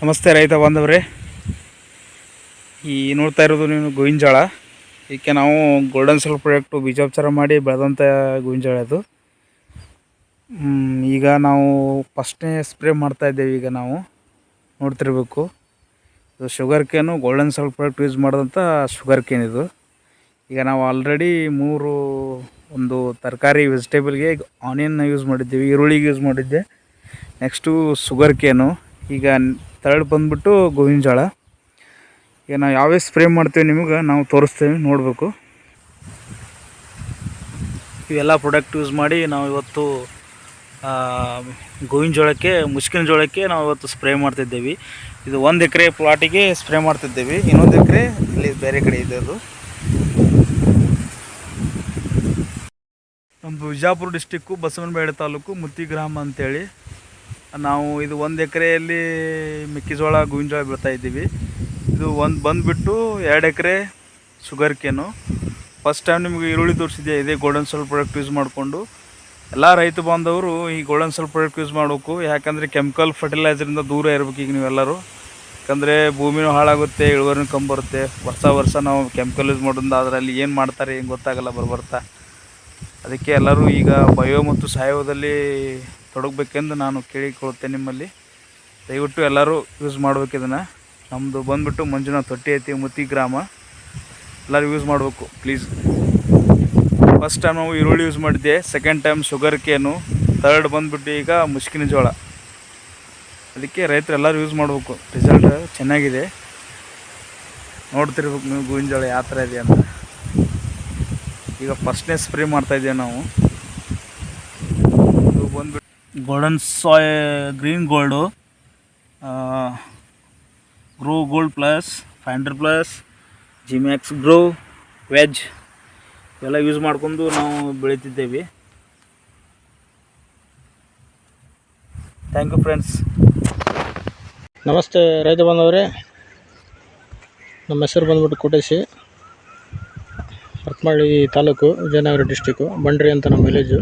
ನಮಸ್ತೆ ರೈತ ಬಾಂಧವ್ರೆ. ಈ ನೋಡ್ತಾ ಇರೋದು ನೀವು ಗೋವಿನ ಜೋಳ ಇದಕ್ಕೆ ನಾವು ಗೋಲ್ಡನ್ ಸೆಲ್ ಪ್ರಾಡಕ್ಟು ಬೀಜೋಪಚಾರ ಮಾಡಿ ಬೆಳೆದಂಥ ಗೋವಿನ ಜೋಳ ಅದು ಈಗ ನಾವು ಫಸ್ಟ್ನೇ ಸ್ಪ್ರೇ ಮಾಡ್ತಾ ಇದ್ದೇವೆ ಈಗ ನಾವು. ನೋಡ್ತಿರ್ಬೇಕು. ಇದು sugar cane golden cell product use ಮಾಡಿದಂಥ ಶುಗರ್ ಕೇನ್ ಇದು. ಈಗ ನಾವು ಆಲ್ರೆಡಿ ಮೂರು, ಒಂದು ತರಕಾರಿ ವೆಜಿಟೇಬಲ್ಗೆ ಆನಿಯನ್ನ ಯೂಸ್ ಮಾಡಿದ್ದೀವಿ, ಈರುಳ್ಳಿಗೆ ಯೂಸ್ ಮಾಡಿದ್ದೆ. ನೆಕ್ಸ್ಟು ಶುಗರ್ ಕೇನು ಈಗ ತರ್ಡ್ ಬಂದ್ಬಿಟ್ಟು ಗೋವಿನ ಜೋಳ. ಈಗ ನಾವು ಯಾವ್ಯಾವ ಸ್ಪ್ರೇ ಮಾಡ್ತೀವಿ ನಿಮಗೆ ನಾವು ತೋರಿಸ್ತೇವೆ, ನೋಡಬೇಕು. ಇವೆಲ್ಲ ಪ್ರಾಡಕ್ಟ್ ಯೂಸ್ ಮಾಡಿ ನಾವು ಇವತ್ತು ಗೋವಿನ ಜೋಳಕ್ಕೆ ಮುಷ್ಕಿನ ಜೋಳಕ್ಕೆ ನಾವು ಇವತ್ತು ಸ್ಪ್ರೇ ಮಾಡ್ತಿದ್ದೇವೆ. ಇದು ಒಂದು ಎಕರೆ ಪ್ಲಾಟಿಗೆ ಸ್ಪ್ರೇ ಮಾಡ್ತಿದ್ದೇವೆ. ಇನ್ನೊಂದು ಎಕರೆ ಇಲ್ಲಿ ಬೇರೆ ಕಡೆ ಇದೆ ಅದು. ನಮ್ಮದು ವಿಜಾಪುರ ಡಿಸ್ಟಿಕ್ಕು ಬಸವನಬೇಡ ತಾಲೂಕು ಮುತ್ತಿ ಗ್ರಾಮ ಅಂತೇಳಿ. ನಾವು ಇದು ಒಂದು ಎಕರೆಯಲ್ಲಿ ಮೆಕ್ಕೆಜೋಳ ಗೋವಿನ ಜೋಳ ಬೀಳ್ತಾ ಇದ್ದೀವಿ. ಇದು ಒಂದು ಬಂದುಬಿಟ್ಟು ಎರಡು ಎಕರೆ ಶುಗರ್ ಕೇನು ಫಸ್ಟ್ ಟೈಮ್ ನಿಮಗೆ ಈರುಳ್ಳಿ ತೋರಿಸಿದ್ದೆ ಇದೇ ಗೋಲ್ಡನ್ ಸೋಲ್ ಪ್ರಾಡಕ್ಟ್ ಯೂಸ್ ಮಾಡಿಕೊಂಡು. ಎಲ್ಲ ರೈತ ಬಾಂಧವರು ಈ ಗೋಲ್ಡನ್ ಸೋಲ್ ಪ್ರಾಡಕ್ಟ್ ಯೂಸ್ ಮಾಡಬೇಕು. ಯಾಕಂದರೆ ಕೆಮಿಕಲ್ ಫರ್ಟಿಲೈಸರಿಂದ ದೂರ ಇರಬೇಕು ಈಗ ನೀವೆಲ್ಲರೂ. ಯಾಕಂದರೆ ಭೂಮಿನೂ ಹಾಳಾಗುತ್ತೆ, ಇಳುವರಿನೂ ಕಮ್ಮಿ ಬರುತ್ತೆ. ವರ್ಷ ವರ್ಷ ನಾವು ಕೆಮಿಕಲ್ ಯೂಸ್ ಮಾಡೋದ್ರಿಂದ ಅದರಲ್ಲಿ ಏನು ಮಾಡ್ತಾರೆ ಏನು ಗೊತ್ತಾಗಲ್ಲ ಬರ್ಬರ್ತಾ ಅದಕ್ಕೆ ಎಲ್ಲರೂ ಈಗ ಬಯೋ ಮತ್ತು ಸಾವಯವದಲ್ಲಿ ತೊಡಗಬೇಕೆಂದು ನಾನು ಕೇಳಿಕೊಳ್ಳುತ್ತೇನೆ ನಿಮ್ಮಲ್ಲಿ. ದಯವಿಟ್ಟು ಎಲ್ಲರೂ ಯೂಸ್ ಮಾಡಬೇಕು ಇದನ್ನು. ನಮ್ಮದು ಬಂದುಬಿಟ್ಟು ಮಂಜುನಾಥ್ ತೊಟ್ಟಿ ಐತಿ ಮುತಿ ಗ್ರಾಮ. ಎಲ್ಲರೂ ಯೂಸ್ ಮಾಡಬೇಕು ಪ್ಲೀಸ್ ಫಸ್ಟ್ ಟೈಮ್ ನಾವು ಈರುಳ್ಳಿ ಯೂಸ್ ಮಾಡಿದ್ದೆ second time sugar cane third ಬಂದುಬಿಟ್ಟು ಈಗ ಮುಷ್ಕಿನ ಜೋಳ. ಅದಕ್ಕೆ ರೈತರು ಎಲ್ಲರೂ ಯೂಸ್ ಮಾಡಬೇಕು. ರಿಸಲ್ಟ್ ಚೆನ್ನಾಗಿದೆ. ನೋಡ್ತಿರ್ಬೇಕು ನೀವು ಗೂವಿನ ಜೋಳ ಯಾವ ಥರ ಇದೆ ಅಂತ. ಈಗ ಫಸ್ಟ್ನೇ ಸ್ಪ್ರೇ ಮಾಡ್ತಾಯಿದ್ದೇವೆ ನಾವು. ಗೋಲ್ಡನ್ ಸಾಯ್ green gold grow gold plus finder plus G max grow veg ಎಲ್ಲ ಯೂಸ್ ಮಾಡ್ಕೊಂಡು ನಾವು ಬೆಳೀತಿದ್ದೇವೆ. ಥ್ಯಾಂಕ್ ಯು ಫ್ರೆಂಡ್ಸ್ ನಮಸ್ತೆ, ರೈತ ಬಂದವರೇ ನಮ್ಮ ಹೆಸರು ಬಂದ್ಬಿಟ್ಟು ಕೋಟೇಶಿ. ಹರಪನಹಳ್ಳಿ ತಾಲೂಕು ವಿಜಯನಗರ ಡಿಸ್ಟಿಕ್ಕು ಬಂಡ್ರಿ ಅಂತ ನಮ್ಮ ವಿಲೇಜು